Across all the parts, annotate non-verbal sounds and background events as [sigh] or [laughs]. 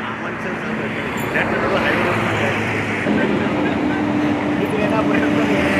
ಇಲ್ಲ [laughs] [laughs]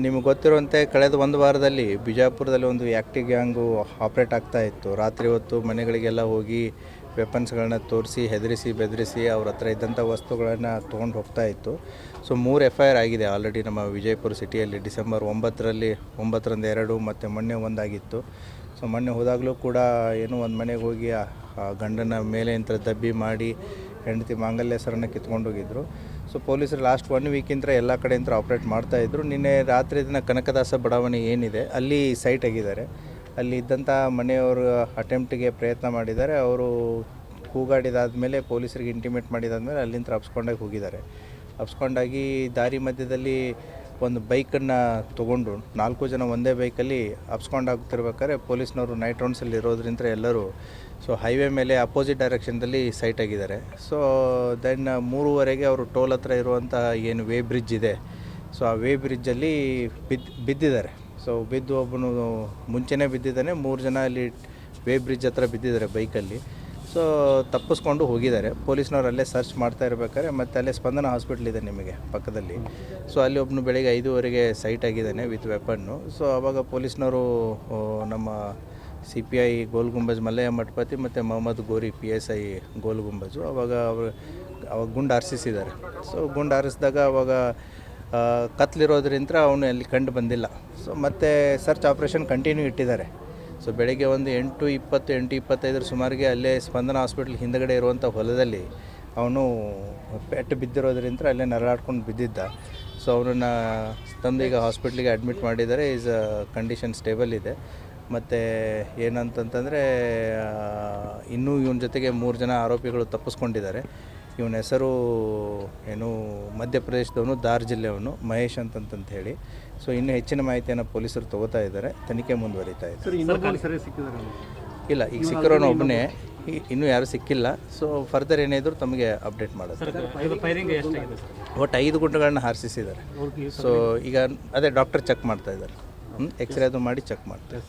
ನಿಮಗೆ ಗೊತ್ತಿರುವಂತೆ ಕಳೆದ ಒಂದು ವಾರದಲ್ಲಿ ಬಿಜಾಪುರದಲ್ಲಿ ಒಂದು ಆ್ಯಕ್ಟಿವ್ ಗ್ಯಾಂಗು ಆಪ್ರೇಟ್ ಆಗ್ತಾ ಇತ್ತು. ರಾತ್ರಿ ಹೊತ್ತು ಮನೆಗಳಿಗೆಲ್ಲ ಹೋಗಿ ವೆಪನ್ಸ್ಗಳನ್ನ ತೋರಿಸಿ, ಹೆದರಿಸಿ, ಬೆದರಿಸಿ ಅವ್ರ ಹತ್ರ ಇದ್ದಂಥ ವಸ್ತುಗಳನ್ನು ತೊಗೊಂಡು ಹೋಗ್ತಾ ಇತ್ತು. ಸೊ, ಮೂರು ಎಫ್ ಐ ಆರ್ ಆಗಿದೆ ಆಲ್ರೆಡಿ ನಮ್ಮ ವಿಜಯಪುರ ಸಿಟಿಯಲ್ಲಿ. ಡಿಸೆಂಬರ್ ಒಂಬತ್ತರಲ್ಲಿ ಒಂಬತ್ತರಿಂದ ಎರಡು, ಮತ್ತು ಮೊನ್ನೆ ಒಂದಾಗಿತ್ತು. ಸೊ, ಮೊನ್ನೆ ಹೋದಾಗಲೂ ಕೂಡ ಏನೋ ಒಂದು ಮನೆಗೆ ಹೋಗಿ ಆ ಮೇಲೆ ಇಂಥ ದಬ್ಬಿ ಮಾಡಿ ಹೆಂಡತಿ ಮಾಂಗಲ್ಯ ಹೆಸರನ್ನು ಕಿತ್ಕೊಂಡು ಹೋಗಿದ್ರು ಸೊ ಪೊಲೀಸರು ಲಾಸ್ಟ್ ಒನ್ ವೀಕಿಂದ ಎಲ್ಲ ಕಡೆಯಿಂದ ಆಪ್ರೇಟ್ ಮಾಡ್ತಾಯಿದ್ರು ನಿನ್ನೆ ರಾತ್ರಿ ದಿನ ಕನಕದಾಸ ಬಡಾವಣೆ ಏನಿದೆ, ಅಲ್ಲಿ ಸೈಟ್ ಆಗಿದ್ದಾರೆ. ಅಲ್ಲಿ ಇದ್ದಂಥ ಮನೆಯವರು ಅಟೆಂಪ್ಟಿಗೆ ಪ್ರಯತ್ನ ಮಾಡಿದ್ದಾರೆ. ಅವರು ಕೂಗಾಡಿದಾದ್ಮೇಲೆ ಪೊಲೀಸರಿಗೆ ಇಂಟಿಮೇಟ್ ಮಾಡಿದಾದ್ಮೇಲೆ ಅಲ್ಲಿಂದ ಅಪ್ಸ್ಕೊಂಡಾಗಿ ಹೋಗಿದ್ದಾರೆ. ಅಪ್ಸ್ಕೊಂಡಾಗಿ ದಾರಿ ಮಧ್ಯದಲ್ಲಿ ಒಂದು ಬೈಕನ್ನು ತೊಗೊಂಡು ನಾಲ್ಕು ಜನ ಒಂದೇ ಬೈಕಲ್ಲಿ ಹಬ್ಸ್ಕೊಂಡು ಆಗ್ತಿರ್ಬೇಕಾದ್ರೆ ಪೊಲೀಸ್ನವರು ನೈಟ್ ರೌಂಡ್ಸಲ್ಲಿ ಇರೋದ್ರಿಂದ ಎಲ್ಲರೂ ಸೊ ಹೈವೇ ಮೇಲೆ ಅಪೋಸಿಟ್ ಡೈರೆಕ್ಷನ್ದಲ್ಲಿ ಸೈಟ್ ಆಗಿದ್ದಾರೆ. ಸೊ ದೆನ್ ಮೂರುವರೆಗೆ ಅವರು ಟೋಲ್ ಹತ್ರ ಇರುವಂಥ ಏನು ವೇ ಬ್ರಿಡ್ಜ್ ಇದೆ. ಸೊ ಆ ವೇ ಬ್ರಿಡ್ಜಲ್ಲಿ ಬಿದ್ದು ಬಿದ್ದಿದ್ದಾರೆ. ಸೊ ಬಿದ್ದು ಒಬ್ಬನು ಮುಂಚೆನೇ ಬಿದ್ದಿದ್ದಾನೆ, ಮೂರು ಜನ ಅಲ್ಲಿ ವೇ ಬ್ರಿಡ್ಜ್ ಹತ್ರ ಬಿದ್ದಿದ್ದಾರೆ ಬೈಕಲ್ಲಿ. ಸೊ ತಪ್ಪಿಸ್ಕೊಂಡು ಹೋಗಿದ್ದಾರೆ. ಪೊಲೀಸ್ನವ್ರು ಅಲ್ಲೇ ಸರ್ಚ್ ಮಾಡ್ತಾ ಇರ್ಬೇಕಾದ್ರೆ ಮತ್ತು ಅಲ್ಲೇ ಸ್ಪಂದನ ಹಾಸ್ಪಿಟ್ಲ್ ಇದೆ ನಿಮಗೆ ಪಕ್ಕದಲ್ಲಿ. ಸೊ ಅಲ್ಲಿ ಒಬ್ಬನು ಬೆಳಿಗ್ಗೆ ಐದೂವರೆಗೆ ಸೈಟ್ ಆಗಿದ್ದಾನೆ ವಿತ್ ವೆಪನ್ನು. ಸೊ ಆವಾಗ ಪೊಲೀಸ್ನವರು ನಮ್ಮ C P I Gol Gumbaz, Mallayya Mathapati ಮತ್ತು Mohammed Gori P S I Gol Gumbaz ಅವಾಗ ಅವರು, ಅವಾಗ ಗುಂಡು ಹಾರಿಸಿದ್ದಾರೆ ಸೊ ಗುಂಡು ಆರಿಸಿದಾಗ ಅವಾಗ ಕತ್ಲಿರೋದ್ರಿಂದ ಅವನು ಅಲ್ಲಿ ಕಂಡು ಬಂದಿಲ್ಲ. ಸೊ ಮತ್ತೆ ಸರ್ಚ್ ಆಪ್ರೇಷನ್ ಕಂಟಿನ್ಯೂ ಇಟ್ಟಿದ್ದಾರೆ. ಸೊ ಬೆಳಗ್ಗೆ ಒಂದು ಎಂಟು ಇಪ್ಪತ್ತು, ಎಂಟು ಇಪ್ಪತ್ತೈದರ ಸುಮಾರಿಗೆ ಅಲ್ಲೇ ಸ್ಪಂದನ ಹಾಸ್ಪಿಟ್ಲ್ ಹಿಂದಗಡೆ ಇರುವಂಥ ಹೊಲದಲ್ಲಿ ಅವನು ಪೆಟ್ಟು ಬಿದ್ದಿರೋದ್ರಿಂದ ಅಲ್ಲೇ ನರಳಾಡ್ಕೊಂಡು ಬಿದ್ದಿದ್ದ. ಸೊ ಅವನನ್ನು ತಂದು ಈಗ ಹಾಸ್ಪಿಟ್ಲಿಗೆ ಅಡ್ಮಿಟ್ ಮಾಡಿದ್ದಾರೆ. ಈಸ್ ಕಂಡೀಷನ್ ಸ್ಟೇಬಲ್ ಇದೆ. ಮತ್ತು ಏನಂತಂತಂದರೆ ಇನ್ನೂ ಇವನ ಜೊತೆಗೆ ಮೂರು ಜನ ಆರೋಪಿಗಳು ತಪ್ಪಿಸ್ಕೊಂಡಿದ್ದಾರೆ. ಇವನ ಹೆಸರು ಏನು ಮಧ್ಯಪ್ರದೇಶದವನು ದಾರ್ ಜಿಲ್ಲೆಯವನು ಮಹೇಶ್ ಅಂತಂತ ಹೇಳಿ ಸೊ ಇನ್ನು ಹೆಚ್ಚಿನ ಮಾಹಿತಿಯನ್ನು ಪೊಲೀಸರು ತಗೋತಾ ಇದ್ದಾರೆ. ತನಿಖೆ ಮುಂದುವರಿತಾ ಇದೆ. ಇಲ್ಲ ಈಗ ಸಿಕ್ಕಿರೋನು ಒಬ್ಬನೇ. ಇನ್ನೂ ಯಾರೂ ಸಿಕ್ಕಿಲ್ಲ. ಸೊ ಫರ್ದರ್ ಏನಿದ್ರು ತಮಗೆ ಅಪ್ಡೇಟ್ ಮಾಡೋದು. ಫೈರಿಂಗ್ ಎಷ್ಟಾಗಿದೆ ಸರ್? ಒಟ್ಟು ಐದು ಗುಂಡುಗಳನ್ನ ಹಾರಿಸಿದ್ದಾರೆ ಸೊ ಈಗ ಅದೇ ಡಾಕ್ಟರ್ ಚೆಕ್ ಮಾಡ್ತಾ ಇದ್ದಾರೆ. ಎಕ್ಸ್ರೇ ಅದು ಮಾಡಿ ಚೆಕ್ ಮಾಡ್ತಾರೆ.